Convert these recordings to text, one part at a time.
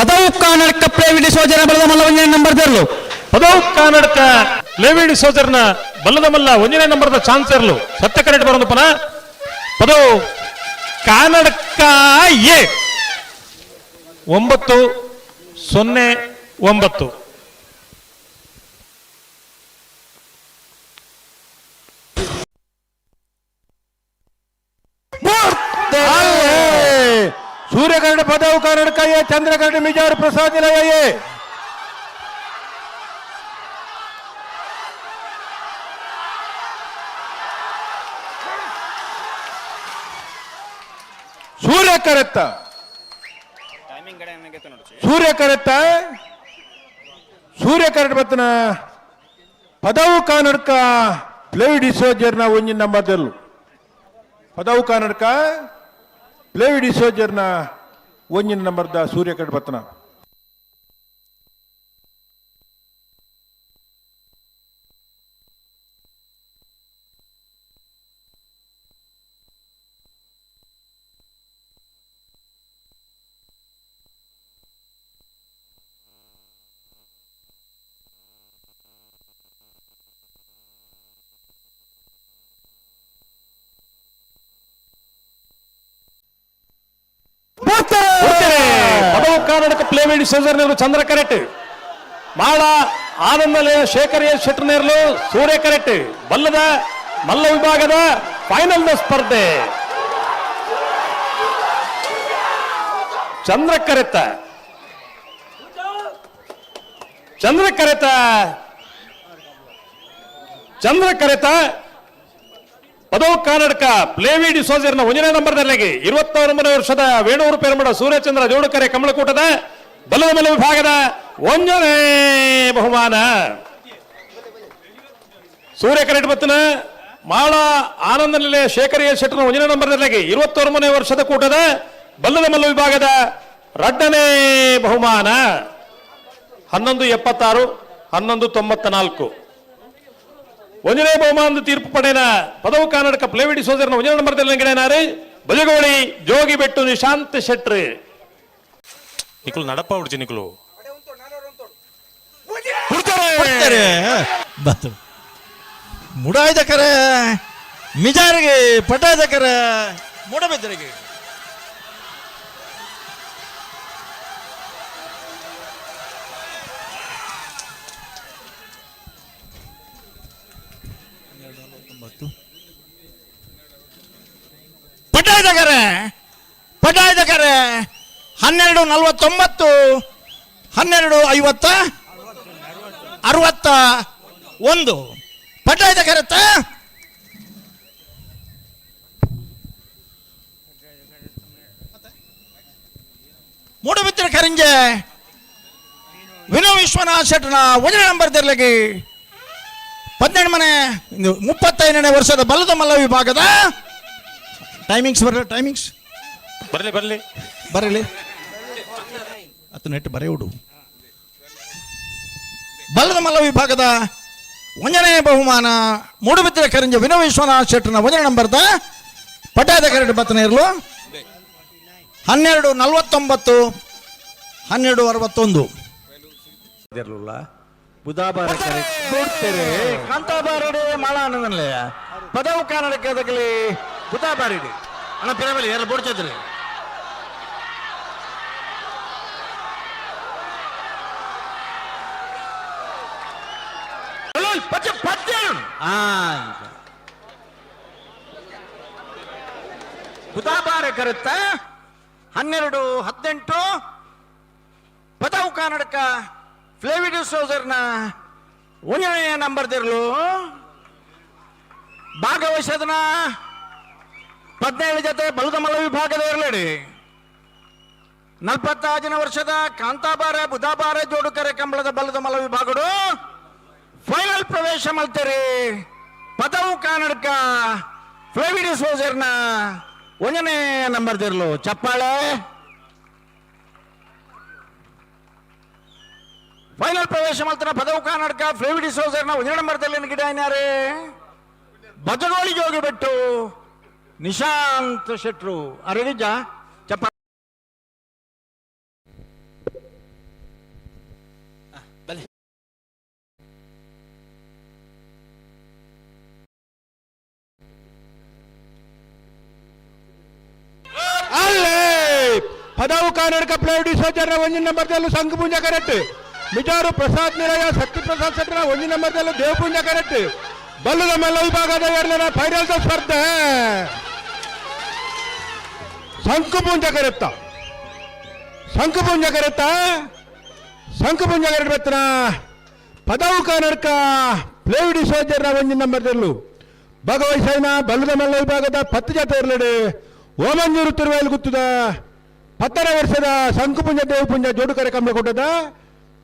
ಪದವು ಕನ್ನಡಕ ಪ್ಲೇವಿಡಿ ಸೋಜನ ಬಲದ ಮಲ್ಲ ಮಲ್ಲವಂಜನೆ ನಂಬರ್ ತೆರಲು. ಪದವು ಕನ್ನಡಕ ಲೇವಿಡಿ ಸೋಜರ್ನ ಬಲ್ಲದ ಮಲ್ಲ ಒಂದನೇ ನಂಬರ್ದ ಚಾನ್ಸ್ ಇರಲು ಸತ್ಯ ಕರೆಕ್ಟ್ ಬರೋದು ಪನ. ಪದವು ಕನ್ನಡಕ ಎ. ಒಂಬತ್ತು, ಸೊನ್ನೆ, ಒಂಬತ್ತು. ಸೂರ್ಯಕರಣ ಪದವು ಕನ್ನಡಕಯ್ಯ ಚಂದ್ರಕರಣ ಮಿಜಾರು ಪ್ರಸಾದ ನಿಲಯೇ ಸೂರ್ಯ ಕರೆತ್ತ. ಸೂರ್ಯ ಕರೆತ್ತ. ಸೂರ್ಯ ಕರೆಕ್ಟ್ ಬತ್ತನ ಪದವು ಕಾನಡ್ಕ ಪ್ಲೇವಿಡ್ ಇಸೋಜರ್ನ ಒಂಜಿ ನಂಬರ್ದಲ್ಲು ಪದವು ಕಾನಡ್ಕ ಪ್ಲೇವಿಡ್ ಸೋಜರ್ನ ಒಂಜಿನ ನಂಬರ್ದ ಸೂರ್ಯ ಕರೆಕ್ಟ್ ಬತ್ತನ ಪದವು ಕಾನಡಕ ಚಂದ್ರ ಕರೆಕ್ಟ್ ಮಾಳ ಆನಂದಲಯ ಶೇಖರ್ ಎಸ್ ಸೂರ್ಯ ಕರೆಕ್ಟ್ ಬಲ್ಲದ ಮಲ್ಲ ವಿಭಾಗದ ಫೈನಲ್ ಸ್ಪರ್ಧೆ. ಚಂದ್ರ ಕರೆತ. ಚಂದ್ರ ಕರೆತ. ಚಂದ್ರ ಕರೆತ. ಪದವು ಕರ್ನಾಟಕ ಪ್ಲೇವಿ ಡಿಸೋಜರ್ನ ಒಂದನೇ ನಂಬರ್ದಲ್ಲಿಗೆ ಇರುವತ್ತೊಂಬನೇ ವರ್ಷದ ವೇಣೂರು ಪೇರಮಡ ಸೂರ್ಯಚಂದ್ರ ಜೋಡುಕರೆ ಕಮಲಕೂಟದ ಬಲದ ಮಲ ವಿಭಾಗದ ಒಂದನೇ ಬಹುಮಾನ. ಸೂರ್ಯ ಕರೆಟ್ ಬತ್ತನ ಮಾಳ ಆನಂದ ನಿಲಯ ಶೇಖರಿಯ ಶೆಟ್ಟರ್ನ ಒಂದನೇ ನಂಬರ್ದಲ್ಲಿಗೆ ಇರುವತ್ತೊಂಬನೇ ವರ್ಷದ ಕೂಟದ ಬಲ್ಲದ ಮಲ್ಲ ವಿಭಾಗದ ರಡ್ಡನೇ ಬಹುಮಾನ. ಹನ್ನೊಂದು ಎಪ್ಪತ್ತಾರು, ಹನ್ನೊಂದು ತೊಂಬತ್ತ ನಾಲ್ಕು ಒಂದನೇ ಬಹುಮಾನದ ತೀರ್ಪು ಪಡೆನ ಪದವು ಕರ್ನಾಟಕ ಪ್ಲೇವಿಡಿ ಸೋದರನ ಒಂದನೇ ನಂಬರ್ದಲ್ಲಿ ಗಿಡನಾರು ಬಜಗೋಳಿ ಜೋಗಿ ಬೆಟ್ಟು ನಿಶಾಂತ್ ಶೆಟ್ರಿ. ನಿಖಲು ನಡಪ ಹುಡ್ಜಿ ನಿಖಲು. ಕೊಡ್ತಾರೆ ಬತ್ತು ಮುಡಾಯ್ದಕರ ಮಿಜಾರಿಗೆ ಪಟಾಯ್ದಕರ ಮುಡಬೆದ್ದರಿಗೆ ಪಟಾಯ್ದಕರ ಪಟಾಯ್ದಕರ ಹನ್ನೆರಡು ನಲವತ್ತೊಂಬತ್ತು, ಹನ್ನೆರಡು ಐವತ್ತ, ಅರವತ್ತ ಒಂದು. ಪಟಾಯ್ದ ಮೂಡಬಿತ್ತರೆ ಮೂಡಬಿತ್ತಿನ ಕರಿಂಜೆ ವಿನೋ ವಿಶ್ವನಾಥ್ ಶೆಟ್ಟನ ಒಂದನೇ ನಂಬರ್ ತೆರಲಿಗೆ ಹದಿನೆಂಟು ಮನೆ ಮುಪ್ಪತ್ತೈದನೇ ವರ್ಷದ ಬಲದ ಮಲ್ಲ ವಿಭಾಗದ ಟೈಮಿಂಗ್ಸ್ ಬರಲಿ ಟೈಮಿಂಗ್ಸ್ ಬರಲಿ ಬರಲಿ. ಬರಲಿ ಹತ್ತು ನೆಟ್ಟು ಬರೆಯುಡು ಬಲ್ಲದ ಮಲ್ಲ ವಿಭಾಗದ ಒಂದನೇ ಬಹುಮಾನ ಮೂಡುಬಿದ್ರೆ ಕರಿಂಜ ವಿನೋ ವಿಶ್ವನಾಥ್ ಶೆಟ್ಟನ ಒಂದನೇ ನಂಬರ್ದ ಪಟ್ಟಾದ ಕರೆಕ್ಟ್ ಬತ್ತನೇ ಇರಲು. ಹನ್ನೆರಡು ನಲವತ್ತೊಂಬತ್ತು ಹನ್ನೆರಡು ಅರವತ್ತೊಂದು. ಬುಧಾಬಾರ ಕೊಡ್ತೇನೆ ಕಾಂತಾಬಾರಡೆ ಮಾಳ ಅನ್ನೋದನ್ಲೇ. ಪದವು ಕನ್ನಡಕ್ಕದಕ್ಕೆ ಬುಧಾಬಾರಿಡಿ ಅಣ್ಣ ಪಿರಮಲಿ ಎಲ್ಲ ಬೋಡ್ತಿದ್ರಿ ಪಚ್ಚ ಪಚ್ಚ ಆ ಬುಧಾಬಾರ ಕರೆತ್ತ ಹನ್ನೆರಡು ಹದಿನೆಂಟು ಪದವು ಕನ್ನಡಕ ಫ್ಲೇವಿಡ್ ಸೋದರ್ನ ಒಂದನೇ ನಂಬರ್ದಿರ್ಲು. ಭಾಗವಹಿಸದನ ಹದಿನೇಳು ಜೊತೆ ಬಲದಮಲ ವಿಭಾಗದ ಇರಲೇಡಿ. ನಲ್ವತ್ತಾಜನ ವರ್ಷದ ಕಾಂತಾಬಾರ ಬುಧಾಬಾರ ಜೋಡುಕರೆ ಕಂಬಳದ ಬಲದಮಲ ವಿಭಾಗಡು ಫೈನಲ್ ಪ್ರವೇಶ ಮಲ್ತೇರಿ ಪದವು ಕಾನಡಕ ಫ್ಲೇವಿಡ್ ಸೋಜರ್ನ ಒಂದನೇ ನಂಬರ್ದಿರ್ಲು. ಚಪ್ಪಾಳೆ. ಫೈನಲ್ ಪ್ರವೇಶ ಮಾಡ್ತಾನೆ ಪದವು ಕರ್ನಾಟಕ ಫ್ಲೇವಿಡಿ ಸೋಸರ್ನ ಒಂದೇ ನಂಬರ್ದಲ್ಲಿ ಗಿಡ ಏನಾರೇ ಬಜಗೋಳಿಗೆ ಹೋಗಿಬಿಟ್ಟು ನಿಶಾಂತ್ ಶೆಟ್ರು. ಅರಡಿಜ ಚಪ್ಪ ಬಲಿ ಅಲ್ಲೇ! ಪದವು ಕರ್ನಾಟಕ ಫ್ಲೇವಿಡಿ ಸೋಜರ್ನ ಒಂದೇ ನಂಬರ್ದಲ್ಲಿ ಸಂಘ ಪೂಜೆ ಕರೆಕ್ಟ್. ಮಿಜಾರು ಪ್ರಸಾದ್ ನಿಲಯ ಶಕ್ತಿ ಪ್ರಸಾದ್ ಸೆಟ್ರ ಒಂಜಿನ ನಂಬರ್ದಲ್ಲೂ ದೇವಪುಂಜ ಕರೆಕ್ಟ್. ಬಲ್ಲದ ಮಲ್ಲ ವಿಭಾಗದ ಎರಡನೇ ಫೈನಲ್ ಸ್ಪರ್ಧೆ. ಶಂಕುಪುಂಜ ಕರೆತ್ತ. ಶಂಕುಪುಂಜ ಕರೆತ್ತ. ಶಂಕುಪುಂಜ ಕರೆಕ್ಟ್ ಬೆತ್ತನ ಪದವು ಕನ್ನಡಕ ಪ್ಲೇಡಿ ಸೋಜರ ಒಂಜಿನ ನಂಬರ್ದಲ್ಲೂ. ಭಗವೈಸೈನ ಬಲ್ಲದ ಮಲ್ಲ ವಿಭಾಗದ ಪತ್ತು ಜಾತ ಇರಲಡೆ. ಓಮಂಜೂರು ತಿರುವಲ್ಲಿ ಗುತ್ತದ ಪತ್ತರ ವರ್ಷದ ಶಂಕುಪುಂಜ, ದೇವಪುಂಜ ಜೋಡು ಕಾರ್ಯಕ್ರಮ ಕೊಟ್ಟದ.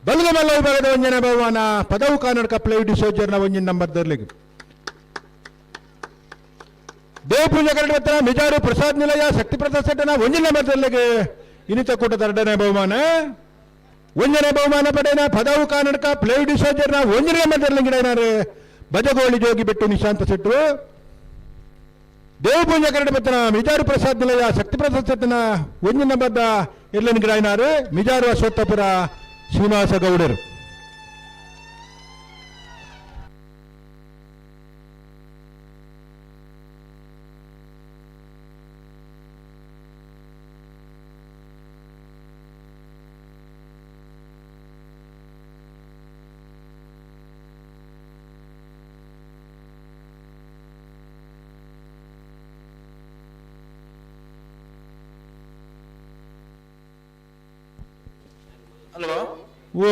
ಬಲ್ಲದ ಮಲ್ಲ ವಿಭಾಗದ ಒಂಜನ ಬಹುಮಾನ, ಪದವು ಕನ್ನಡಕ ಪ್ಲೇಡಿ ಸೋಜರ್ನ ಒಂಜಿನ ನಂಬರ್ ದರ್ಲಿಗೆ. ದೇವಪುಂಜ ಕನ್ನಡ ಮಿಜಾರು ಪ್ರಸಾದ್ ನಿಲಯ, ಶಕ್ತಿ ಪ್ರಸಾದ್ ಸೆಟ್ಟನ ಒಂಜಿನ ನಂಬರ್ ದರ್ಲಿಗೆ. ಇನ್ನಿತ ಕೂಟದ ಎರಡನೇ ಬಹುಮಾನ. ಒಂದನೇ ಬಹುಮಾನ ಪಡೆಯನ, ಪದವು ಕನ್ನಡಕ ಪ್ಲೇಡಿ ಸೋಜರ್ನ ಒಂಜಿನ ನಂಬರ್ ದರ್ಲಿಗೆ ಬಜಗೋಳಿ ಜೋಗಿ ಬಿಟ್ಟು ನಿಶಾಂತ ಸೆಟ್ರು ದೇವಪೂಜೆ ಕರಡು ಬತ್ತನ ಮಿಜಾರು ಪ್ರಸಾದ್ ನಿಲಯ, ಶಕ್ತಿ ಪ್ರಸಾದ್ ಸೆಟ್ಟನ ಒಂಜಿನ ಬದ್ದ ಇರ್ಲಿನ ಗಿಡಾಯ್ನಾರು ಮಿಜಾರು ಅಶ್ವತ್ಥಪುರ ಶ್ರೀನಿವಾಸ ಗೌಡರು. ಓ.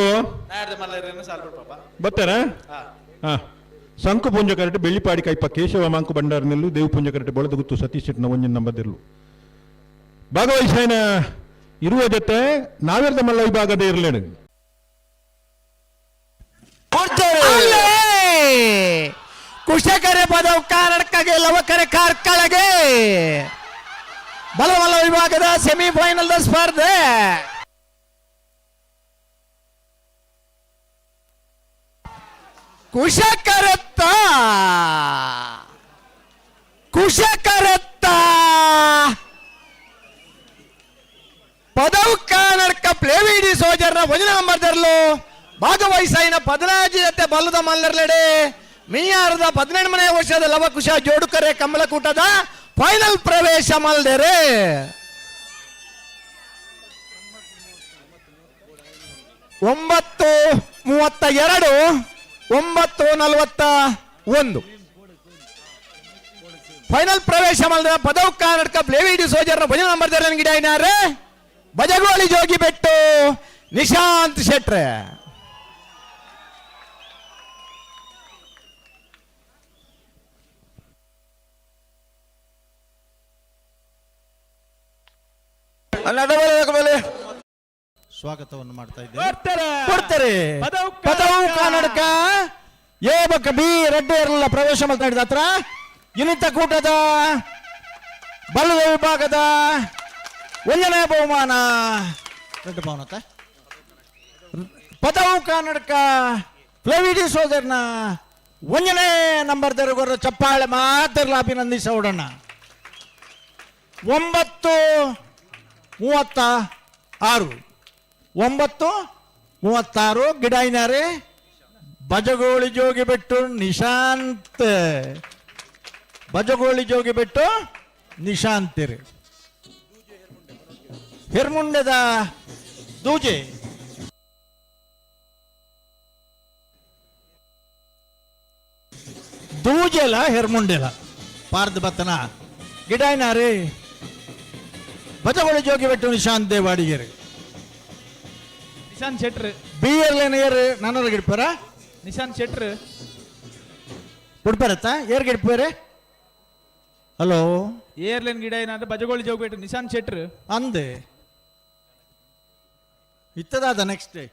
ಬತ್ತಾರ ಹಾ. ಹಾ. ಶಂಕು ಪುಂಜ ಕರಟೆ ಬೆಳ್ಳಿಪಾಡಿ ಕೈಪ ಕೇಶವ ಮಾಂಕು ಭಂಡಾರನಲ್ಲೂ ನಿಲ್ಲು ದೇವ ಪುಂಜ ಕರಟೆ ಬಳದ ಗುತ್ತು ಸತೀಶ್ ಶೆಟ್ನ ಒಂಜಿನ ನಂಬದಿರ್ಲು. ಭಾಗವಹಿಸಾಯನ ಇರುವ ಜೊತೆ ನಾವೇರ್ದ ಮಲ್ಲ ವಿಭಾಗದ ಇರ್ಲೇನು? ಅಲ್ಲೇ! ಕುಶಕರೆ ಪದವು ಕಾರಣಕ್ಕಾಗಿ ಲವಕರೆ ಕಾರ್ಕಳಗೆ. ಬಲವಲ್ಲ ವಿಭಾಗದ ಸೆಮಿಫೈನಲ್ ಸ್ಪರ್ಧೆ. ಕುಶಕರತ್ತ? ಕುಶಕರತ್ತ? ಪದವು ಕಾನಡ್ಕ ಪ್ಲೇವಿಡಿ ಸೋಜರ್ನ ಒಂದು ನಂಬರ್ದರ್ಲು ಭಾಗವಹಿಸಿನ ಪದನಾಜಿ ಜೊತೆ ಬಲ್ಲದ ಮಲ್ಲರ್ಲೆಡೆ ಮೀಯಾರದ ಹದಿನೆಂಟನೇ ವರ್ಷದ ಲವಕುಶ ಜೋಡುಕರೆ ಕಮಲಕೂಟದ ಫೈನಲ್ ಪ್ರವೇಶ ಮಲ್ದೆರೆ. ಒಂಬತ್ತು ಮೂವತ್ತ ಎರಡು. ಒಂಬತ್ತು ನಲವತ್ತ ಒಂದು. ಫೈನಲ್ ಪ್ರವೇಶ ಮಾಡಿದ ಪದವು ಕರ್ನಾಟಕ ಬ್ಲೇವಿಡಿ ಸೋಜರ್ನ ಭಜನ ನಂಬರ್ ಗಿಡ ಏನಾರೆ ಬಜಗೋಳಿ ಜೋಗಿ ಬೆಟ್ಟು ನಿಶಾಂತ್ ಶೆಟ್ರೆ. ಸ್ವಾಗತವನ್ನು ಮಾಡ್ತಾ ಇದ್ದೇವೆ ಕೊಡ್ತಾರೆ. ಪದವು ಪದವು ಕರ್ನಾಟಕ. ಕರ್ನಾಟಕ ಏ ಬಕ್ಕ ಬಿ ರೆಡ್ಡಿ ಇರಲಿಲ್ಲ ಪ್ರವೇಶ ಮಾತನಾಡಿದ ಹತ್ರ ಇನ್ನಿತ ಕೂಟದ ಬಲದ ವಿಭಾಗದ ಒಂದನೇ ಬಹುಮಾನ. ರೆಡ್ಡಿ ಭವನತ್ತ. ಪದವು ಕನ್ನಡಕ ಪ್ಲವಿಡಿ ಸೋದರ್ನ ಒಂದನೇ ನಂಬರ್ ದೇವರ ಚಪ್ಪಾಳೆ ಮಾತ್ರ ಅಭಿನಂದಿಸೋಡಣ. ಒಂಬತ್ತು ಮೂವತ್ತ ಆರು. ಒಂಬತ್ತು, ಮೂವತ್ತಾರು ಗಿಡಾಯಿನಾರೆ ಬಜಗೋಳಿ ಜೋಗಿ ಬಿಟ್ಟು ನಿಶಾಂತ. ಬಜಗೋಳಿ ಜೋಗಿ ಬಿಟ್ಟು ನಿಶಾಂತಿರಿ ಹಿರ್ಮುಂಡದ ದೂಜೆ. ದೂಜೆಲ ಹೆರ್ಮುಂಡೆಲ ಪಾರ್ದ ಬತ್ತನ ಗಿಡಾಯಿನಾರಿ ಬಜಗೋಳಿ ಜೋಗಿ ಬಿಟ್ಟು ನಿಶಾಂತ್ ದೇವಾಡಿಗೆರಿ ನಿಶಾಂತ್ ಶೆಟ್ರ್. ಬಿ ಎಲ್ ಏನ್ ಏರ್ ನಾನೂರು ಗಿಡ್ಪಾರ? ನಿಶಾಂತ್ ಶೆಟ್ರ್. ಬಿಡ್ಪಾರತ್ತ ಏರ್ ಗಿಡ್ಪಾರೆ? ಹಲೋ ಏರ್ ಲೈನ್ ಗಿಡ ಏನಾದ್ರೆ ಬಜಗೋಳಿ ಜೋಗ್ಬಿಟ್ಟು ನಿಶಾಂತ್ ಶೆಟ್ರ್. ಅಂದೆ. ಇತ್ತದಾದ ನೆಕ್ಸ್ಟ್ ಡೇ